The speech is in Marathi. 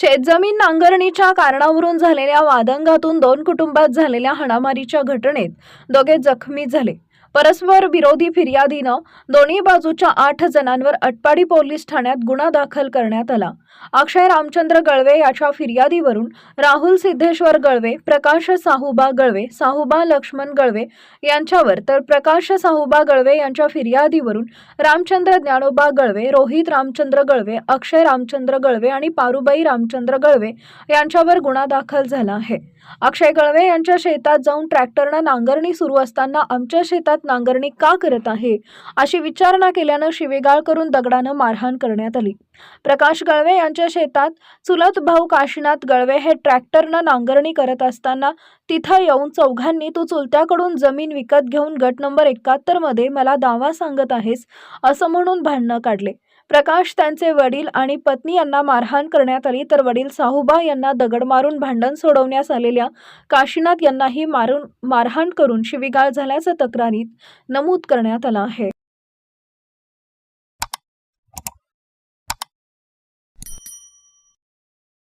शेतजमीन नांगरणीच्या कारणावरून झालेल्या वादंगातून दोन कुटुंबात झालेल्या हाणामारीच्या घटनेत दोघे जखमी झाले. परस्पर विरोधी फिर्यादीनं दोन्ही बाजूच्या आठ जणांवर अटपाडी पोलीस ठाण्यात गुन्हा दाखल करण्यात आला. अक्षय रामचंद्र गळवे याच्या फिर्यादीवरून राहुल सिद्धेश्वर गळवे प्रकाश साहुबा गळवे साहुबा लक्ष्मण गळवे यांच्यावर तर प्रकाश साहुबा गळवे यांच्या फिर्यादीवरून रामचंद्र ज्ञानोबा गळवे रोहित रामचंद्र गळवे अक्षय रामचंद्र गळवे आणि पारुबाई रामचंद्र गळवे यांच्यावर गुन्हा दाखल झाला आहे. अक्षय गळवे यांच्या शेतात जाऊन ट्रॅक्टरनं नांगरणी सुरू असताना आमच्या शेतात नांगरणी का करत आहे? अशी विचारणा केल्यानं शिवेगाळ करून दगडानं मारहाण करण्यात आली. प्रकाश गळवे यांच्या शेतात चुलत भाऊ काशीनाथ गळवे हे ट्रॅक्टरनं नांगरणी करत असताना तिथं येऊन चौघांनी तू चुलत्याकडून जमीन विकत घेऊन गट नंबर एकाहत्तरमध्ये मला दावा सांगत आहेस असं म्हणून भांडणं काढले. प्रकाश त्यांचे वडील आणि पत्नी यांना मारहाण करण्यात आली तर वडील साहुबा यांना दगड मारून भांडण सोडवण्यास आलेल्या काशीनाथ यांनाही मारून मारहाण करून शिवीगाळ झाल्याचं तक्रारीत नमूद करण्यात आलं आहे.